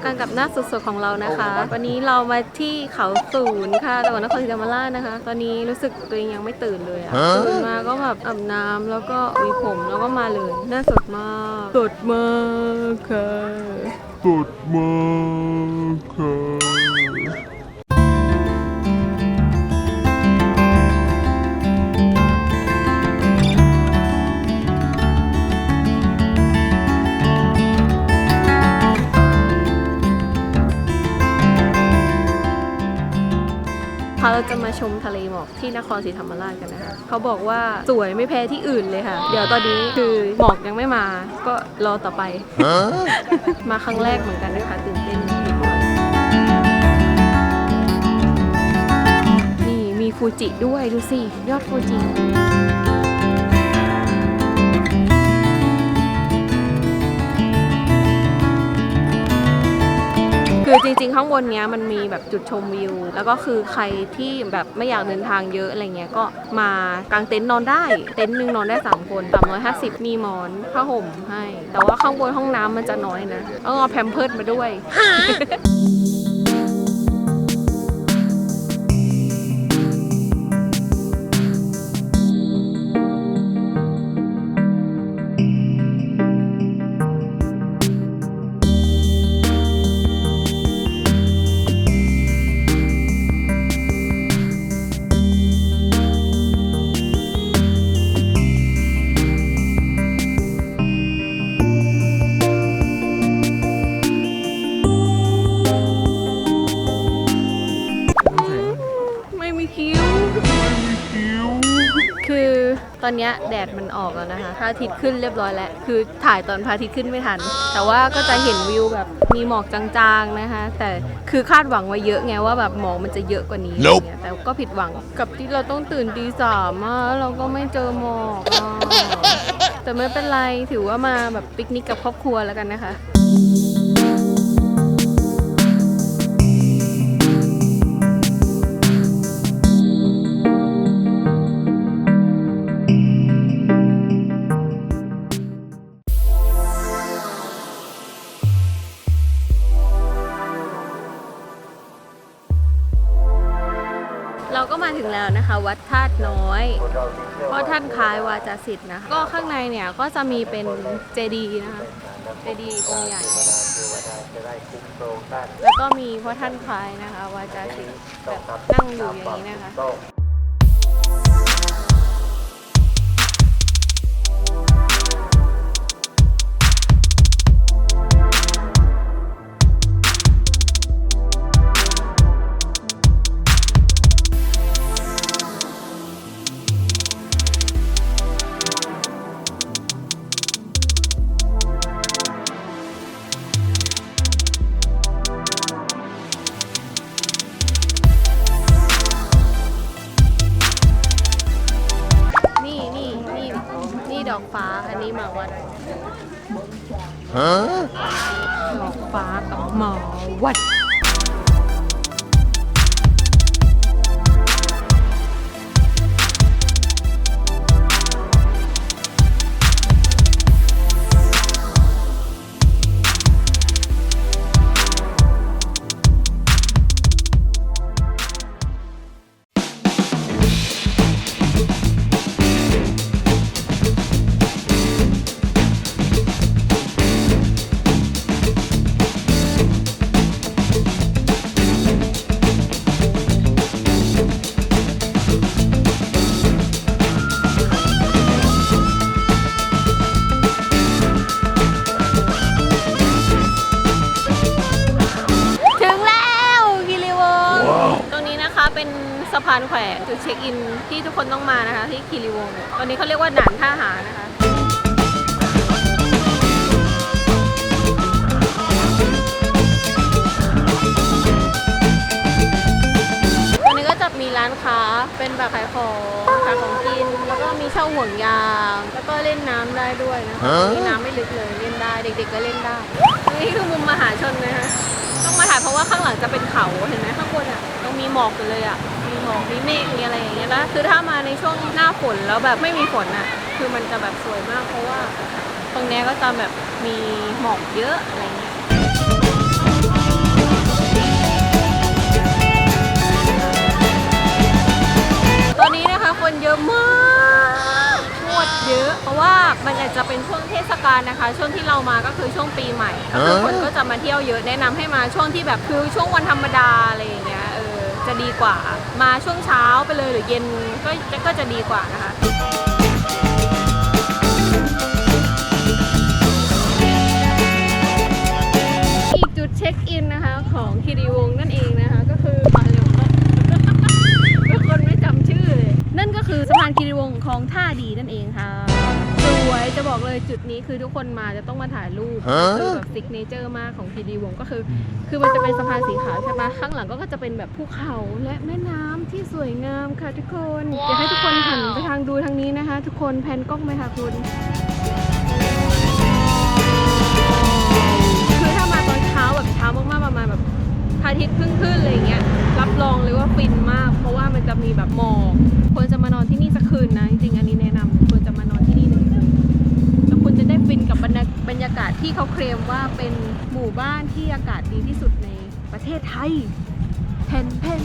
อกันกับหน้าสดๆของเรานะคะ วันนี้เรามาที่เขาศูนย์ค่ะจังหวัดนครศรีธรรมราชนะคะ ตอนนี้รู้สึกตัวเองยังไม่ตื่นเลยอะตื่นมาก็แบบอาบน้ำแล้วก็หวีผมแล้วก็มาเลยหน้าสดมากสดมากค่ะสด ค่ะเราจะมาชมทะเลหมอกที่นครศรีธรรมราชกันนะคะเขาบอกว่าสวยไม่แพ้ที่อื่นเลยค่ะ เดี๋ยวตอนนี้คือหมอกยังไม่มา ก็รอต่อไป มาครั้งแรกเหมือนกันนะคะตื่นเต้นนิดหน่อยนี่มีฟูจิด้วยดูสิยอดฟูจิ คือจริงๆ ข้างบนเนี้ยมันมีแบบจุดชมวิว แล้วก็คือใครที่แบบไม่อยากเดินทางเยอะอะไรเงี้ยก็มากางเต็นท์นอนได้ เต็นท์หนึ่งนอนได้ 3 คน350 มีหมอนผ้าห่มให้ แต่ว่าข้างบนห้องน้ำมันจะน้อยนะต้องเอาแพมเพิร์ดมาด้วย อนเนี้ยแดดมันออกแล้วนะคะพระอาทิตย์ขึ้นเรียบร้อยแล้ว คือถ่ายตอนพระอาทิตย์ขึ้นไม่ทัน แต่ว่าก็จะเห็นวิวแบบมีหมอกจางๆนะคะ แต่คือคาดหวังไว้เยอะไงว่าแบบหมอกมันจะเยอะกว่านี้อะไรเงี้ยแต่ก็ผิดหวังกับที่เราต้องตื่นตีสามอะแล้วเราก็ไม่เจอหมอกอะแต่ไม่เป็นไรถือว่ามาแบบปิกนิกกับครอบครัวแล้วกันนะคะาะท่านคล้ายวาจาสิทธิ์นะคะก็ข้างในเนี่ยก็จะมีเป็นเจดีย์นะคะเจดีย์องค์ใหญ่ แล้วก็มีพระท่านคล้ายนะคะวาจาสิทธิ์แบบนั่งอยู่อย่างนี้นะคะ ฮะดอกฟ้ากับหมอวัด ช็คอินที่ทุกคนต้องมานะคะ ที่คีรีวงศ์ตอนนี้เขาเรียกว่าด่านท่าหานะคะตรงนี้ก็จะมีร้านค้าเป็นแบบขายของขายของกิน แล้วก็มีเช่าห่วงยาง แล้วก็เล่นน้ำได้ด้วยนะคะฮะนี่น้ำไม่ลึกเลยเล่นได้เด็ก ๆ ก็เล่นได้ นี่คือมุมมหาชนนะคะต้องมาถ่ายเพราะว่าข้างหลังจะเป็นเขาเห็นไหมข้างบนอะยังมีหมอกอยู่เลยอะ ของมีเมฆมีอะไรอย่างเงี้ยนะคือถ้ามาในช่วงหน้าฝนแล้วแบบไม่มีฝนอะ คือมันจะแบบสวยมากเพราะว่า ตรงเนี้ยก็จะแบบมีหมอกเยอะอะไรเงี้ยตอนนี้นะคะคนเยอะมากทวดเยอะ เพราะว่ามันอาจจะเป็นช่วงเทศกาลนะคะ ช่วงที่เรามาก็คือช่วงปีใหม่ก็คือคนก็จะมาเที่ยวเยอะแนะนำให้มาช่วงที่แบบคือช่วงวันธรรมดาอะไรอย่างเงี้ย จะดีกว่า มาช่วงเช้าไปเลยหรือเย็นก็ก็จะดีกว่านะคะอีกจุดเช็คอินนะคะของคีรีวงศ์นั่นเองนะคะก็คือมาเร็วทุกคนไม่จำชื่อเลยนั่นก็คือสะพานคีรีวงศ์ของท่าดีนั่นเองค่ะ วย จะบอกเลยจุดนี้คือทุกคนมาจะต้องมาถ่ายรูปคือแบบซิกเนเจอร์มากของคีรีวงศ์ก็คือ คือมันจะเป็นสะพานสีขาวใช่ปะข้างหลังก็จะเป็นแบบภูเขาและแม่น้ำที่สวยงามค่ะทุกคนอยากให้ทุกคนหันไปทางดูทางนี้นะคะ ทุกคนแพนกล้องไหมคะคุณคือถ้ามาตอนเช้าแบบเช้ามากๆประมาณแบบพระอาทิตย์เพิ่งขึ้นอะไรอย่างเงี้ยรับรองเลยว่าฟินมาก เพราะว่ามันจะมีแบบหมอกควรจะมานอนที่นี่สักคืนนะจริงๆอันนี้แนะ บรรยาบรรยากาศที่เขาเคลมว่าเป็นหมู่บ้านที่อากาศดีที่สุดในประเทศไทยเพนเพน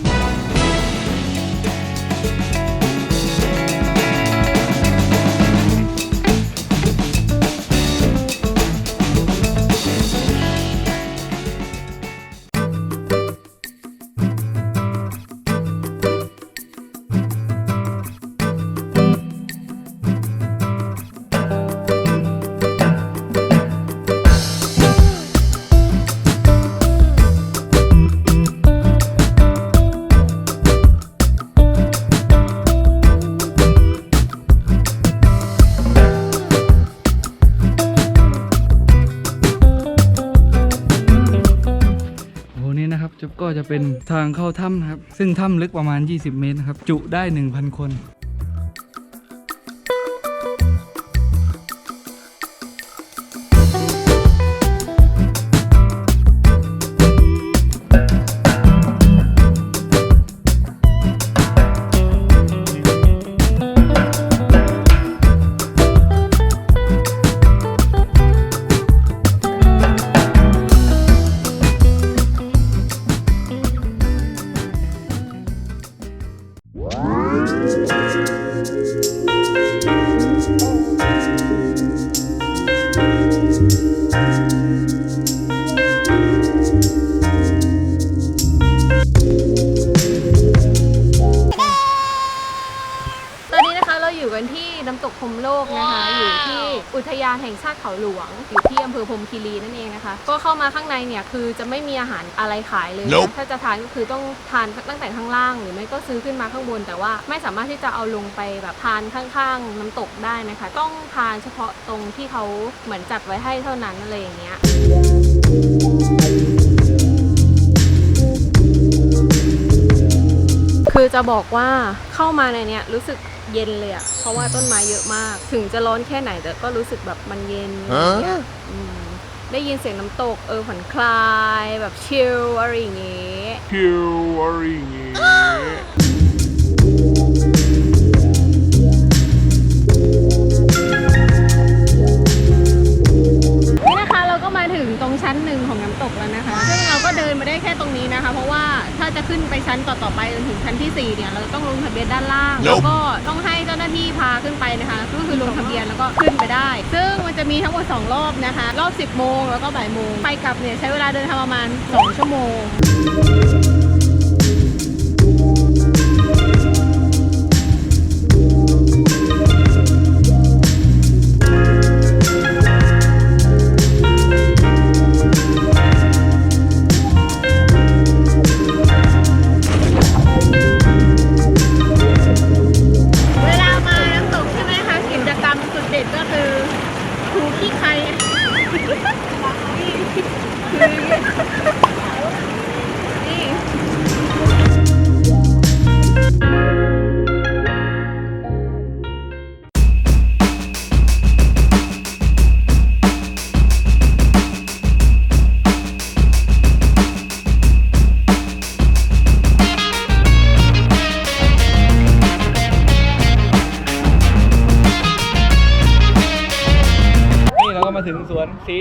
เป็นทางเข้าถ้ำนะครับ ซึ่งถ้ำลึกประมาณ 20 เมตรนะครับ จุได้ 1,000 คน ยานแห่งชาติเขาหลวง อยู่ที่อำเภอพรหมคีรีนั่นเองนะคะ ก็เข้ามาข้างในเนี่ยคือจะไม่มีอาหารอะไรขายเลยนะ Nope ถ้าจะทานก็คือต้องทานตั้งแต่ข้างล่าง หรือไม่ก็ซื้อขึ้นมาข้างบน แต่ว่าไม่สามารถที่จะเอาลงไปแบบทานข้างๆ น้ำตกได้นะคะ ต้องทานเฉพาะตรงที่เขาเหมือนจัดไว้ให้เท่านั้นอะไรอย่างเงี้ย คือจะบอกว่าเข้ามาในเนี้ยรู้สึก เย็นเลยอะเพราะว่าต้นไม้เยอะมาก ถึงจะร้อนแค่ไหนแต่ก็รู้สึกแบบมันเย็นอะไรอย่างเงี้ยอืมได้ยินเสียงน้ำตกเออผ่อนคลายแบบชิลอะไรอย่างเงี้ย คิวอะไรอย่างงี้ ถึงตรงชั้นหนึ่งของน้ำตกแล้วนะคะ ซึ่งเราก็เดินมาได้แค่ตรงนี้นะคะ เพราะว่าถ้าจะขึ้นไปชั้นต่อๆไปจนถึงชั้นที่สี่เนี่ย เราต้องลงทะเบียนด้านล่าง แล้วก็ต้องให้เจ้าหน้าที่พาขึ้นไปนะคะ ก็คือลงทะเบียนแล้วก็ขึ้นไปได้ ซึ่งมันจะมีทั้งหมด 2 รอบนะคะ รอบ 10 โมงแล้วก็บ่ายโมง ไปกลับเนี่ยใช้เวลาเดินทางประมาณ 2 ชั่วโมง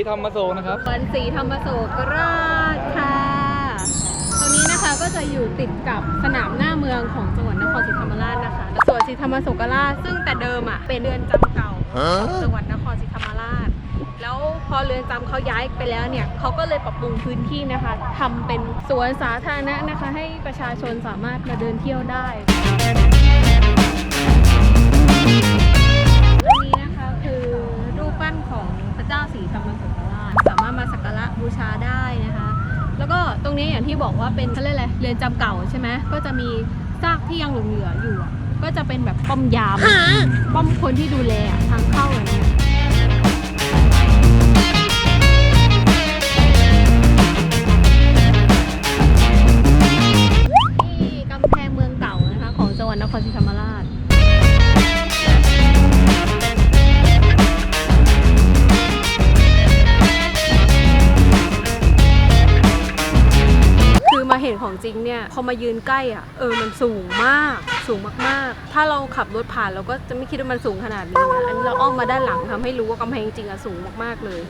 ธรรมโศกนะครับสวนสีธรรมโศกราชค่ะตรงนี้นะคะก็จะอยู่ติดกับสนามหน้าเมืองของจังหวัดนครศรีธรรมราชนะคะสวนสีธรรมโศกราชซึ่งแต่เดิมอะเป็นเรือนจำเก่าของจังหวัดนครศรีธรรมราช แล้วพอเรือนจำเขาย้ายไปแล้วเนี่ยเขาก็เลยปรับปรุงพื้นที่นะคะทำเป็นสวนสาธารณะนะคะ ให้ประชาชนสามารถมาเดินเที่ยวได้นนี้นะคะคือรูปปั้นของพระเจ้าศรีธรรมสุขราชสา มารถมาสักการะบูชาได้นะคะ แล้วก็ตรงนี้อย่างที่บอกว่าเป็นเขาเรียกอะไรเรือนจำเก่าใช่ไหมก็จะมีซากที่ยังหลงเหลืออยู่อะก็จะเป็นแบบป้อมยามป้อมคนที่ดูแลอะทางเข้าอะไรเงี้ย มายืนใกล้อะ เออ มันสูงมาก สูงมากๆ ถ้าเราขับรถผ่านเราก็จะไม่คิดว่ามันสูงขนาดนี้นะอันนี้เราอ้อมมาด้านหลังทำให้รู้ว่ากำแพงจริงอะสูงมากๆเลย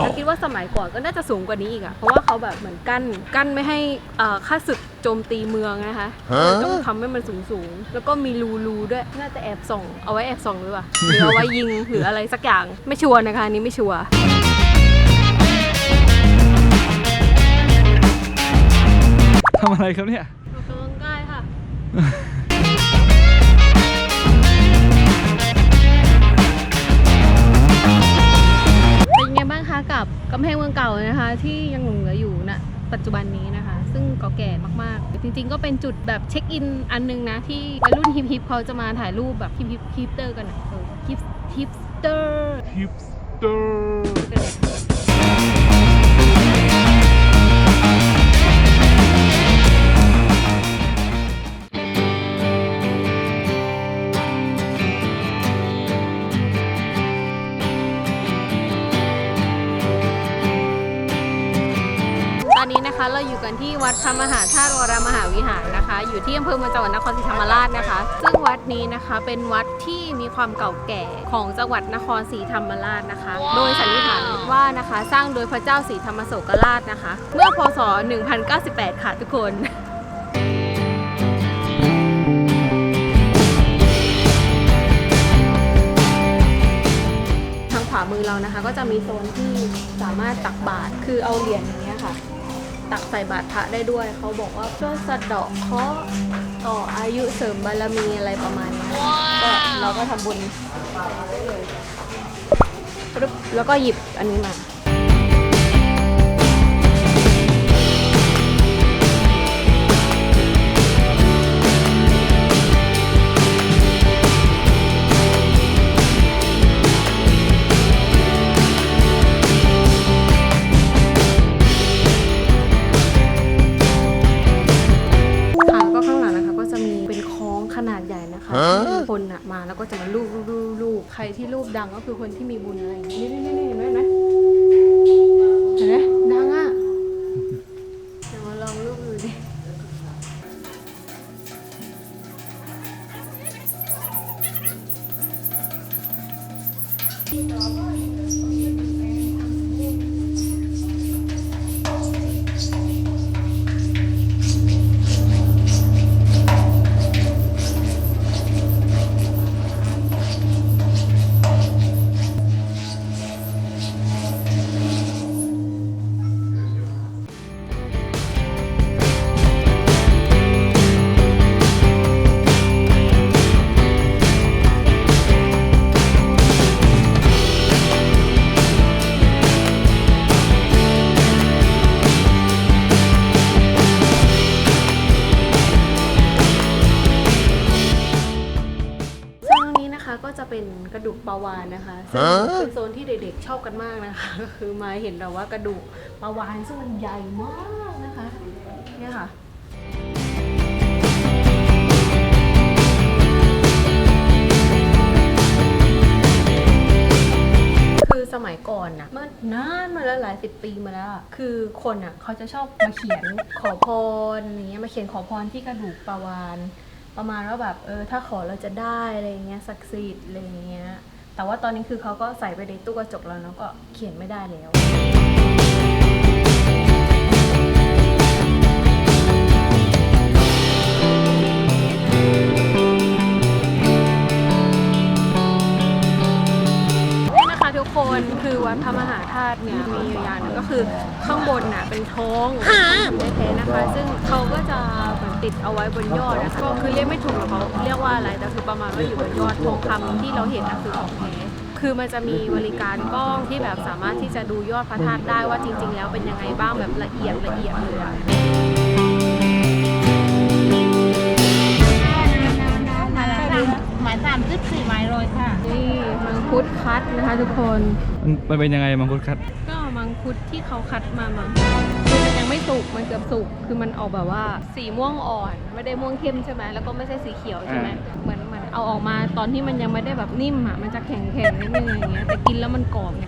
แล้วคิดว่าสมัยก่อนก็น่าจะสูงกว่านี้อีกอะเพราะว่าเขาแบบเหมือนกั้น กั้นไม่ให้เอ่อข้าศึกโจมตีเมืองนะคะต้องทำให้มันสูงสูงๆแล้วก็มีรูรูๆด้วย น่าจะแอบส่อง เอาไว้แอบส่องหรือเปล่าหรือเอาไว้ยิงหรืออะไรสักอย่าง ไม่ชัวร์นะคะอันนี้ไม่ชัวร์ ทำอะไรครับเนี่ย เป็นไงบ้างคะกับกำแพงเมืองเก่านะคะ ที่ยังหลงเหลืออยู่ณปัจจุบันนี้นะคะ ซึ่งเก่าแก่มากๆ จริงๆ ก็เป็นจุดแบบเช็คอินอันนึงนะ ที่วัยรุ่นฮิปฮิปเขาจะมาถ่ายรูปแบบฮิปฮิปฮิปเตอร์กันอะเออฮิปฮิปเตอร์ กันที่วัดพระมหาธาตุวรมหาวิหารนะคะ อยู่ที่อำเภอเมืองจังหวัดนครศรีธรรมราชนะคะ ซึ่งวัดนี้นะคะเป็นวัดที่มีความเก่าแก่ของจังหวัดนครศรีธรรมราชนะคะ โดยสันนิษฐานว่านะคะสร้างโดยพระเจ้าศรีธรรมโศกราชนะคะ เมื่อพศ 1098 ค่ะทุกคนทางขวามือเรานะคะก็จะมีโซนที่สามารถตักบาตรคือเอาเหรียญ ตักใส่บาตรพระได้ด้วย เขาบอกว่าช่วยสะเดาะเคราะห์ต่ออายุเสริมบารมีอะไรประมาณนี้ก็เราก็ทำบุญได้เลยปึ๊บแล้วก็หยิบอันนี้มา ดังก็คือคนที่มีบุญ นนี้นะคะก็จะเป็นกระดูกปลาวานนะคะซึ่งเป็นโซนที่เด็กๆชอบกันมากนะคะก็คือมาเห็นแบบว่ากระดูกปลาวานซึ่งมันใหญ่มากนะคะเนี่ยค่ะคือสมัยก่อนน่ะเมื่อนานมาแล้วหลายสิบปีมาแล้วอะคือคนอะเขาจะชอบมาเขียนขอพรอย่างเงี้ยมาเขียนขอพรที่กระดูกปลาวาน ประมาณว่าแบบเออถ้าขอเราจะได้อะไรเงี้ยศักดิ์สิทธิ์อะไรเงี้ยแต่ว่าตอนนี้คือเขาก็ใส่ไปในตู้กระจกแล้วเนาะก็เขียนไม่ได้แล้วนี่นะคะทุกคนคือวัดพระมหาธาตุติเนี่ยมีอยู่อย่างหนึงก็คือข้างบนน่ะเป็นท้องทำแท้ๆนะคะ ซึ่งเขาก็จะเหมือน ติดเอาไว้บนยอดนะคะก็คือเรียกไม่ถูกหรอกเขาเรียกว่าอะไรแต่คือประมาณว่าอยู่บนยอดทองคำที่เราเห็นนะคือของแท้คือมันจะมีบริการกล้องที่แบบสามารถที่จะดูยอดพระธาตุได้ว่าจริง ๆ แล้วเป็นยังไงบ้างแบบละเอียดละเอียดเลยอะ หมายสามสิบสี่ไม้โรยค่ะ นี่มังคุดคัดนะคะทุกคนมันมันเป็นยังไงมังคุดคัด ก็มังคุดที่เขาคัดมามังคือมันยัง ไม่สุกมันเกือบสุกคือมันออกแบบว่าสีม่วงอ่อน ไม่ได้ม่วงเข้มใช่ไหมแล้วก็ไม่ใช่สีเขียวใช่ไหมอ่าเหมือนเหมือนเอาออกมาตอนที่มันยังไม่ได้แบบนิ่มอะมันจะแข็งแข็งๆนิดนึงอย่างเงี้ยแต่กินแล้วมันกรอบไง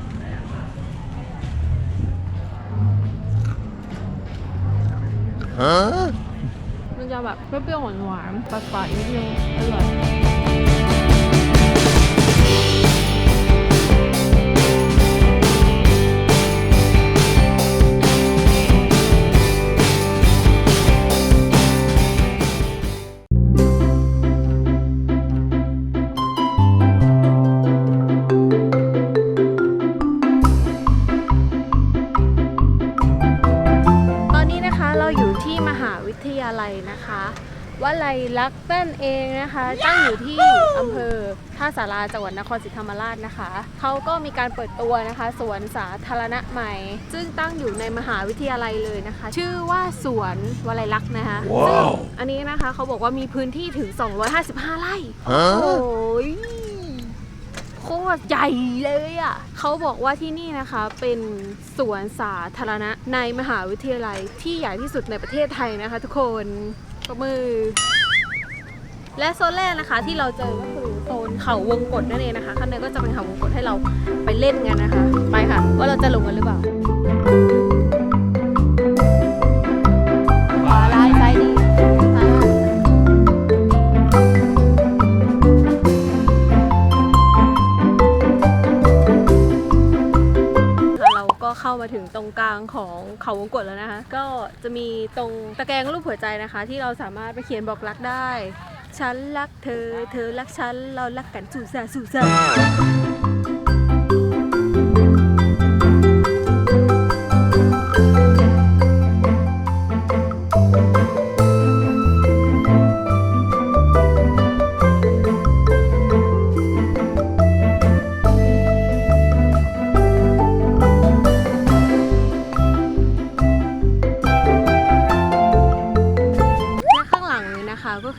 Huh? มันจะแบบเปรี้ยวๆหวานๆฝาดๆนิดนึงอร่อย นะคะ ตั้งอยู่ที่อำเภอท่าสาราจังหวัดนครศรีธรรมราชนะคะ เขาก็มีการเปิดตัวนะคะสวนสาธารณะใหม่ ซึ่งตั้งอยู่ในมหาวิทยาลัยเลยนะคะ ชื่อว่าสวนวลัยลักษณ์นะคะซึ่งอันนี้นะคะเขาบอกว่ามีพื้นที่ถึง 255 ไร่โอ้ Huh? ยโคตรใหญ่เลยอะ เขาบอกว่าที่นี่นะคะเป็นสวนสาธารณะในมหาวิทยาลัยที่ใหญ่ที่สุดในประเทศไทยนะคะทุกคนประมือ และโซนแรกนะคะที่เราเจอก็คือโซนเขาวงกตนั่นเองนะคะข้างในก็จะเป็นเขาวงกตให้เราไปเล่นกันนะคะ ไปค่ะ ว่าเราจะลงกันหรือเปล่าวาลายซ้ายดีซ้ายล่างเราก็เข้ามาถึงตรงกลางของเขาวงกตแล้วนะคะ ก็จะมีตรงตะแกรงรูปหัวใจนะคะ ที่เราสามารถไปเขียนบอกรักได้ ฉันรักเธอ เธอรักฉัน เรารักกันสู่สาสู่สา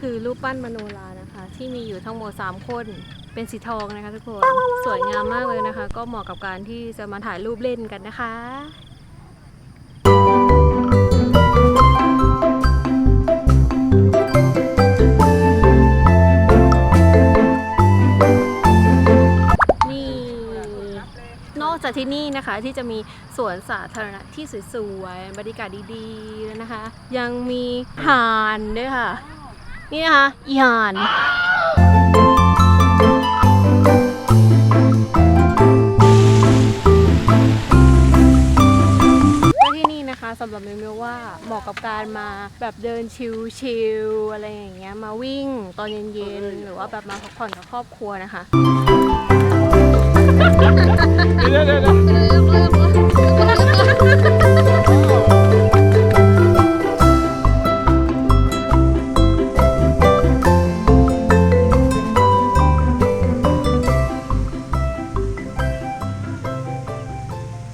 คือรูปปั้นมโนรานะคะ ที่มีอยู่ทั้งหมด3คนเป็นสีทองนะคะทุกคนสวยงามมากเลยนะคะ ก็เหมาะกับการที่จะมาถ่ายรูปเล่นกันนะคะนี่นอกจากที่นี่นะคะที่จะมีสวนสาธารณะที่สวยๆบรรยากาศดีๆแล้วนะคะ ยังมีห่านด้วยค่ะ นี่นะคะอีหานสำหรับเมลว่าเหมาะกับการมาแบบเดินชิลๆอะไรอย่างเงี้ยมาวิ่งตอนเย็นๆหรือว่าแบบมาพักผ่อนกับครอบครัวนะคะเดี๋ยวเดี๋ยวเดี๋ยว